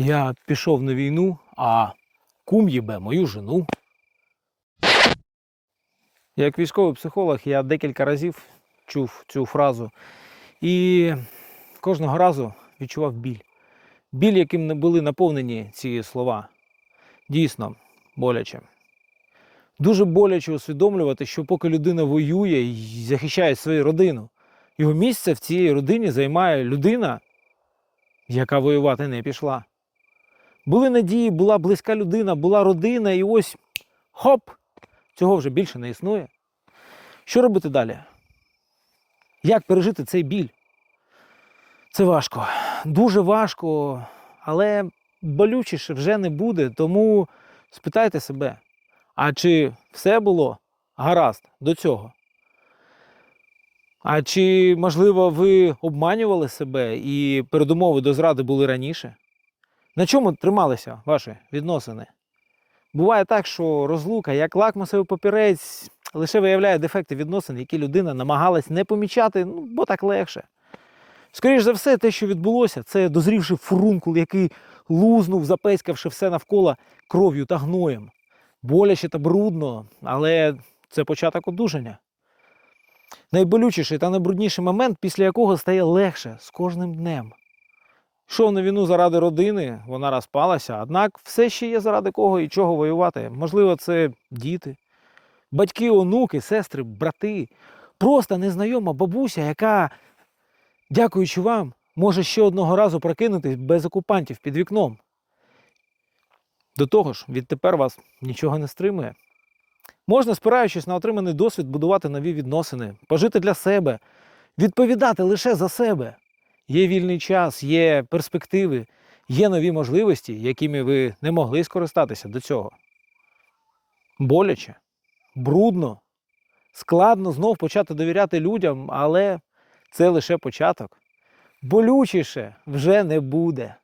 Я пішов на війну, а кум їбе мою жену. Як військовий психолог, я декілька разів чув цю фразу і кожного разу відчував біль. Біль, яким не були наповнені ці слова. Дійсно, боляче. Дуже боляче усвідомлювати, що поки людина воює і захищає свою родину, його місце в цій родині займає людина, яка воювати не пішла. Були надії, була близька людина, була родина, і ось хоп! Цього вже більше не існує. Що робити далі? Як пережити цей біль? Це важко. Дуже важко, але болючіше вже не буде. Тому спитайте себе, а чи все було гаразд до цього? А чи, можливо, ви обманювали себе і передумови до зради були раніше? На чому трималися ваші відносини? Буває так, що розлука, як лакмусовий папірець, лише виявляє дефекти відносин, які людина намагалась не помічати, ну, бо так легше. Скоріше за все, те, що відбулося, це дозрівший фурункул, який лузнув, запеськавши все навколо кров'ю та гноєм. Боляче та брудно, але це початок одужання. Найболючіший та найбрудніший момент, після якого стає легше з кожним днем. Йшов на війну заради родини, вона розпалася, однак все ще є заради кого і чого воювати. Можливо, це діти, батьки, онуки, сестри, брати, просто незнайома бабуся, яка, дякуючи вам, може ще одного разу прокинутись без окупантів під вікном. До того ж, відтепер вас нічого не стримує. Можна, спираючись на отриманий досвід, будувати нові відносини, пожити для себе, відповідати лише за себе. Є вільний час, є перспективи, є нові можливості, якими ви не могли скористатися до цього. Боляче, брудно, складно знов почати довіряти людям, але це лише початок. Болючіше вже не буде.